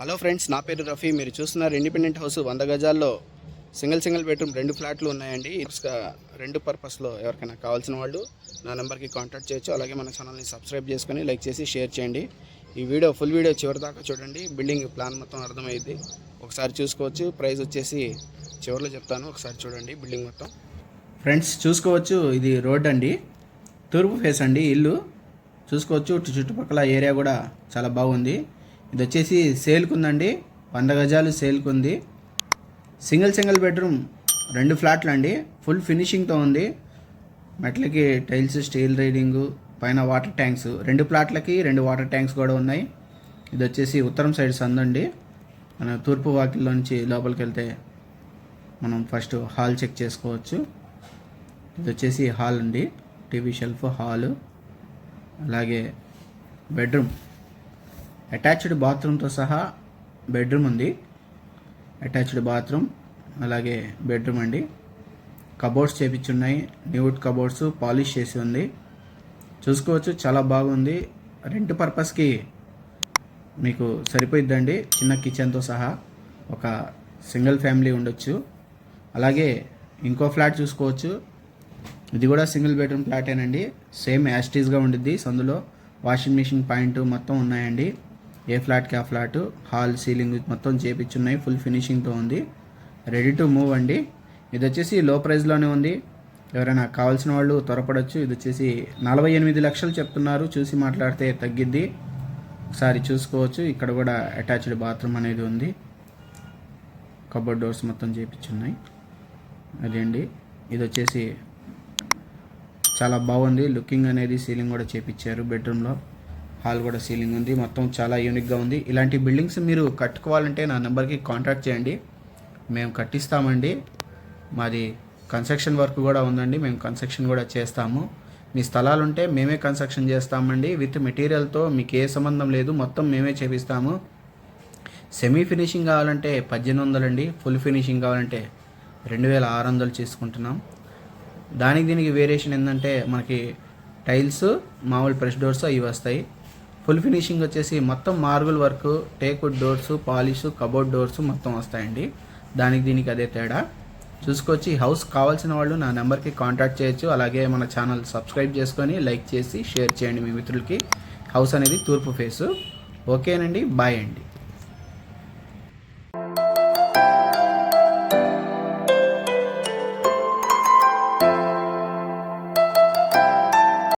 Hello friends నా పేరు రఫీ. మీరు చూస్తున్నారు ఇండిపెండెంట్ హౌస్ వంద గజాల్లో సింగిల్ సింగిల్ బెడ్రూమ్ రెండు ఫ్లాట్లు ఉన్నాయండి. రెండు పర్పస్లో ఎవరికైనా కావాల్సిన వాళ్ళు నా నెంబర్కి కాంటాక్ట్ చేయొచ్చు. అలాగే మన ఛానల్ని సబ్స్క్రైబ్ చేసుకొని లైక్ చేసి షేర్ చేయండి. ఈ వీడియో ఫుల్ వీడియో చివరి దాకా చూడండి. బిల్డింగ్ ప్లాన్ మొత్తం అర్థమైంది. ఒకసారి చూసుకోవచ్చు. ప్రైస్ వచ్చేసి చివరిలో చెప్తాను. ఒకసారి చూడండి బిల్డింగ్ మొత్తం. ఫ్రెండ్స్ చూసుకోవచ్చు. ఇది రోడ్ అండి. తూర్పు ఫేస్ అండి ఇల్లు. చూసుకోవచ్చు. చుట్టుపక్కల ఏరియా కూడా చాలా బాగుంది. ఇది వచ్చేసి సేల్కి ఉందండి. వంద గజాలు సేల్కి ఉంది. సింగిల్ సింగిల్ బెడ్రూమ్ రెండు ఫ్లాట్లు అండి. ఫుల్ ఫినిషింగ్తో ఉంది. మెట్లకి టైల్స్ స్టీల్ రైడింగ్ పైన వాటర్ ట్యాంక్స్. రెండు ప్లాట్లకి రెండు వాటర్ ట్యాంక్స్ కూడా ఉన్నాయి. ఇది వచ్చేసి ఉత్తరం సైడ్ సందండి. మన తూర్పు వాకిల్లో నుంచి లోపలికి వెళ్తే మనం ఫస్ట్ హాల్ చెక్ చేసుకోవచ్చు. ఇది వచ్చేసి హాల్ అండి. TV shelf hall. అలాగే బెడ్రూమ్. అటాచ్డ్ బాత్రూమ్తో సహా బెడ్రూమ్ ఉంది. అటాచ్డ్ బాత్రూమ్ అలాగే బెడ్రూమ్ అండి. కబోర్డ్స్ చేపించున్నాయి న్యూడ్ కబోర్డ్స్ పాలిష్ చేసి ఉంది. చూసుకోవచ్చు చాలా బాగుంది. రెంట్ పర్పస్కి మీకు సరిపోయిద్దండి. చిన్న కిచెన్తో సహా ఒక సింగిల్ ఫ్యామిలీ ఉండొచ్చు. అలాగే ఇంకో ఫ్లాట్ చూసుకోవచ్చు. ఇది కూడా సింగిల్ బెడ్రూమ్ ఫ్లాటేనండి. సేమ్ యాస్టీస్గా ఉండిద్ది. సందులో వాషింగ్ మిషన్ పాయింట్ మొత్తం ఉన్నాయండి. ఏ ఫ్లాట్కి ఆ ఫ్లాట్ హాల్ సీలింగ్ మొత్తం చేపించున్నాయి ఫుల్ ఫినిషింగ్తో ఉంది. రెడీ టు మూవ్ అండి. ఇది వచ్చేసి లో ప్రైస్లోనే ఉంది. ఎవరైనా కావాల్సిన వాళ్ళు త్వరపడవచ్చు ఇది వచ్చేసి నలభై ఎనిమిది లక్షలు చెప్తున్నారు. చూసి మాట్లాడితే తగ్గిద్ది. ఒకసారి చూసుకోవచ్చు. ఇక్కడ కూడా అటాచ్డ్ బాత్రూమ్ అనేది ఉంది. కబోర్డ్ డోర్స్ మొత్తం చేపించున్నాయి. అదే అండి ఇది వచ్చేసి చాలా బాగుంది. లుకింగ్ అనేది సీలింగ్ కూడా చేపించారు బెడ్రూమ్లో హాల్ కూడా సీలింగ్ ఉంది. మొత్తం చాలా యూనిక్గా ఉంది. ఇలాంటి బిల్డింగ్స్ మీరు కట్టుకోవాలంటే నా నెంబర్కి కాంటాక్ట్ చేయండి. మేము కట్టిస్తామండి. మాది కన్స్ట్రక్షన్ వర్క్ కూడా ఉందండి. మేము కన్స్ట్రక్షన్ కూడా చేస్తాము. మీ స్థలాలు ఉంటే మేమే కన్స్ట్రక్షన్ చేస్తామండి. విత్ మెటీరియల్తో మీకు ఏ సంబంధం లేదు. మొత్తం మేమే చేపిస్తాము. సెమీ ఫినిషింగ్ కావాలంటే పద్దెనిమిది వందలండి ఫుల్ ఫినిషింగ్ కావాలంటే రెండు వేల ఆరు వందలు చేసుకుంటున్నాం. దానికి దీనికి వేరియేషన్ ఏంటంటే మనకి టైల్స్ మామూలు ప్రెస్ డోర్స్ అవి వస్తాయి. ఫుల్ ఫినిషింగ్ వచ్చేసి మొత్తం marble work teakwood doors polish cupboard doors మొత్తం వస్తాయండి. దానికి దీనికి అదే తేడా. చూసుకొచ్చి హౌస్ కావాల్సిన వాళ్ళు నా నెంబర్కి కాంటాక్ట్ చేయొచ్చు. అలాగే మన ఛానల్ సబ్స్క్రైబ్ చేసుకొని లైక్ చేసి షేర్ చేయండి మీ మిత్రులకి. హౌస్ అనేది తూర్పు ఫేసు. ఓకేనండి బాయ్ అండి.